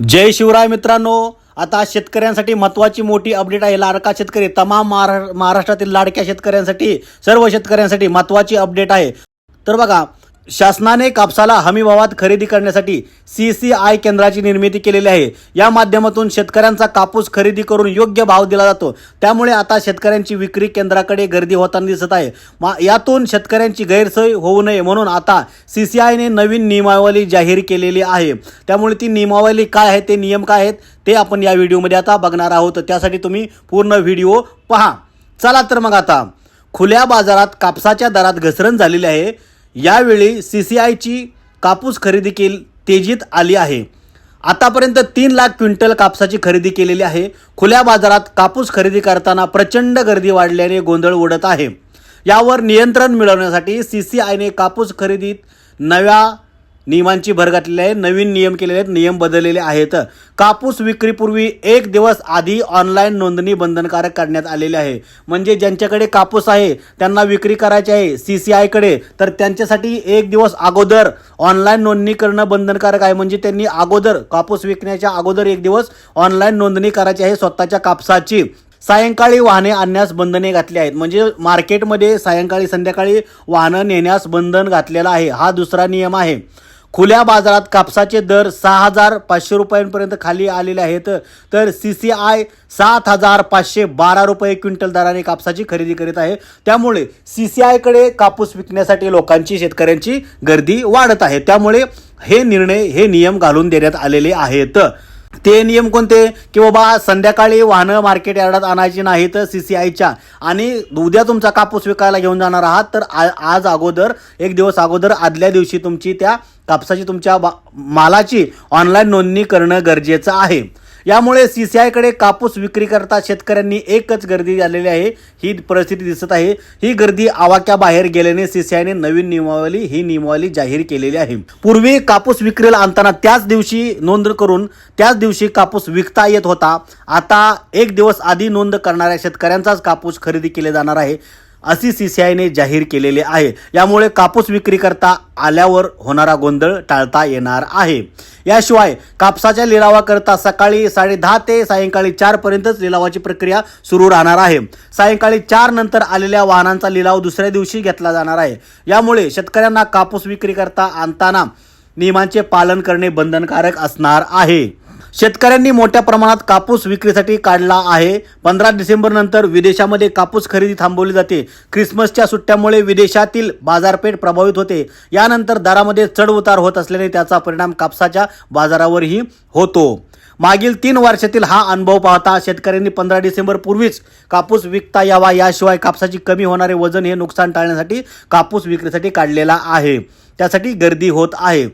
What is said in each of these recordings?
जय शिवराय मित्रांनो. आता शेतकऱ्यांसाठी महत्त्वाची मोठी अपडेट आहे. लाडका शेतकरी तमाम महारा महाराष्ट्रातील लाडक्या शेतकऱ्यांसाठी सर्व शेतकऱ्यांसाठी महत्त्वाची अपडेट आहे. तर बघा शासनाने कापसाला हमीभावात खरेदी करण्यासाठी सी सी आय केंद्राची निर्मिती केलेली आहे. या माध्यमातून शेतकऱ्यांचा कापूस खरेदी करून योग्य भाव दिला जातो. त्यामुळे आता शेतकऱ्यांची विक्री केंद्राकडे गर्दी होताना दिसत आहे. मा यातून शेतकऱ्यांची गैरसोय होऊ नये म्हणून आता सी सी आयने नवीन नियमावली जाहीर केलेली आहे. त्यामुळे ती नियमावली काय आहे ते नियम काय आहेत ते आपण या व्हिडिओमध्ये आता बघणार आहोत. त्यासाठी तुम्ही पूर्ण व्हिडिओ पहा. चला तर मग आता खुल्या बाजारात कापसाच्या दरात घसरण झालेली आहे. यावेळी सी सी आयची कापूस खरेदी केली तेजीत आली आहे. आतापर्यंत तीन लाख क्विंटल कापसाची खरेदी केलेली आहे. खुल्या बाजारात कापूस खरेदी करताना प्रचंड गर्दी वाढल्याने गोंधळ उडत आहे. यावर नियंत्रण मिळवण्यासाठी सी सी आयने कापूस खरेदीत नव्या नियमांची भर घातलेली आहे नवीन नियम केलेले आहेत नियम बदललेले आहेत. कापूस विक्रीपूर्वी एक दिवस आधी ऑनलाईन नोंदणी बंधनकारक करण्यात आलेली आहे. म्हणजे ज्यांच्याकडे कापूस आहे त्यांना विक्री करायची आहे सी सी आयकडे तर त्यांच्यासाठी एक दिवस अगोदर ऑनलाईन नोंदणी करणं बंधनकारक आहे. म्हणजे त्यांनी अगोदर कापूस विकण्याच्या अगोदर एक दिवस ऑनलाईन नोंदणी करायची आहे स्वतःच्या कापसाची. सायंकाळी वाहने आणण्यास बंधने घातली आहेत. म्हणजे मार्केटमध्ये सायंकाळी संध्याकाळी वाहनं नेण्यास बंधन घातलेलं आहे. हा दुसरा नियम आहे. खुल्या बाजारात कापसाचे दर सहा हजार पाचशे रुपयांपर्यंत खाली आलेले आहेत. तर सी सी आय सात हजार पाचशे बारा रुपये क्विंटल दराने कापसाची खरेदी करीत आहे. त्यामुळे सी सी आयकडे कापूस विकण्यासाठी लोकांची शेतकऱ्यांची गर्दी वाढत आहे. त्यामुळे हे निर्णय हे नियम घालून देण्यात आलेले आहेत. ते नियम कोणते? की बाबा संध्याकाळी वाहनं मार्केट यार्डात आणायची नाहीत सी सी आयच्या आणि उद्या तुमचा कापूस विकायला घेऊन जाणार आहात तर आ- आज अगोदर एक दिवस अगोदर आदल्या दिवशी तुमची त्या कापसाची तुमच्या बा- मालाची ऑनलाईन नोंदणी करणं गरजेचं आहे. यामुळे सी सी आयकडे कापूस विक्री करता शेतकऱ्यांनी एकच गर्दी झालेली आहे. ही परिस्थिती दिसत आहे. ही गर्दी आवाक्याबाहेर गेल्याने सी सी आयने नवीन नियमावली ही नियमावली जाहीर केलेली आहे. पूर्वी कापूस विक्रीला आणताना त्याच दिवशी नोंद करून त्याच दिवशी कापूस विकता येत होता. आता एक दिवस आधी नोंद करणाऱ्या शेतकऱ्यांचाच कापूस खरेदी केले जाणार आहे. अशी सी सी आयने जाहीर केलेले आहे. यामुळे कापूस विक्री करता आल्यावर होणारा गोंधळ टाळता येणार आहे. याशिवाय कापसाच्या लिलावाकरता सकाळी साडे दहा ते सायंकाळी चारपर्यंतच लिलावाची प्रक्रिया सुरू राहणार आहे. सायंकाळी चार नंतर आलेल्या वाहनांचा लिलाव दुसऱ्या दिवशी घेतला जाणार आहे. यामुळे शेतकऱ्यांना कापूस विक्री करता आणताना नियमांचे पालन करणे बंधनकारक असणार आहे. शेतकऱ्यांनी मोठ्या प्रमाणात कापूस विक्रीसाठी काढला आहे. पंधरा डिसेंबर नंतर विदेशामध्ये कापूस खरेदी थांबवली जाते. ख्रिसमसच्या सुट्ट्यामुळे विदेशातील बाजारपेठ प्रभावित होते. यानंतर दरामध्ये चढ उतार होत असल्याने त्याचा परिणाम कापसाच्या बाजारावरही होतो. मागील तीन वर्षातील हा अनुभव पाहता शेतकऱ्यांनी पंधरा डिसेंबर पूर्वीच कापूस विकता यावा याशिवाय कापसाची कमी होणारे वजन हे नुकसान टाळण्यासाठी कापूस विक्रीसाठी काढलेला आहे. त्यासाठी गर्दी होत आहे.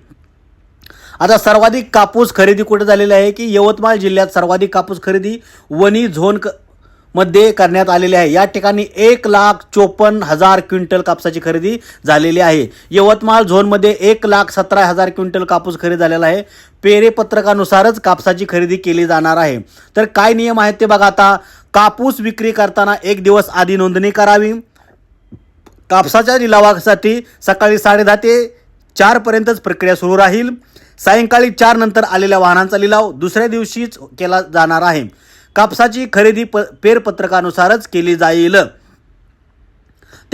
आता सर्वाधिक कापूस खरेदी कुठे झालेली आहे की यवतमाळ जिल्ह्यात सर्वाधिक कापूस खरेदी वणी झोन क मध्ये करण्यात आलेले आहे. या ठिकाणी एक लाख चोपन्न हजार क्विंटल कापसाची खरेदी झालेली आहे. यवतमाळ झोनमध्ये एक लाख सतरा हजार क्विंटल कापूस खरेदी झालेला आहे. पेरे पत्रकानुसारच कापसाची खरेदी केली जाणार आहे. तर काय नियम आहेत ते बघा आता. कापूस विक्री करताना एक दिवस आधी नोंदणी करावी. कापसाच्या लिलावासाठी सकाळी साडेदहा ते चारपर्यंतच प्रक्रिया सुरू राहील. सायंकाळी चार नंतर आलेल्या वाहनांचा लिलाव दुसऱ्या दिवशीच केला जाणार आहे. कापसाची खरेदी प पेरपत्रकानुसारच केली जाईल.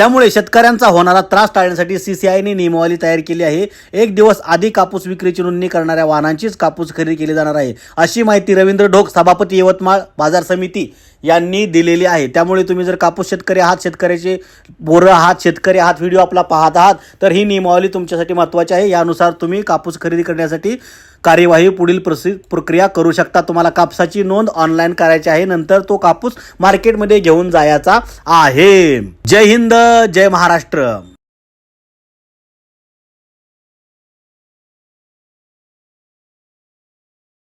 त्यामुळे शेतकऱ्यांचा होणारा त्रास टाळण्यासाठी सी सी आयने नियमावली तयार केली आहे. एक दिवस आधी कापूस विक्रीची नोंदणी करणाऱ्या वाहनांचीच कापूस खरेदी केली जाणार आहे. अशी माहिती रवींद्र ढोक सभापती यवतमाळ बाजार समिती यांनी दिलेली आहे. त्यामुळे तुम्ही जर कापूस शेतकरी आहात शेतकऱ्याचे बोरं आहात शेतकरी आहात व्हिडिओ आपला पाहत आहात तर ही नियमावली तुमच्यासाठी महत्त्वाची आहे. यानुसार तुम्ही कापूस खरेदी करण्यासाठी कार्यवाही पुढील प्रसि प्रक्रिया करू शकता. तुम्हाला कापसाची नोंद ऑनलाईन करायची आहे. नंतर तो कापूस मार्केटमध्ये घेऊन जायचा आहे. जय हिंद जय महाराष्ट्र.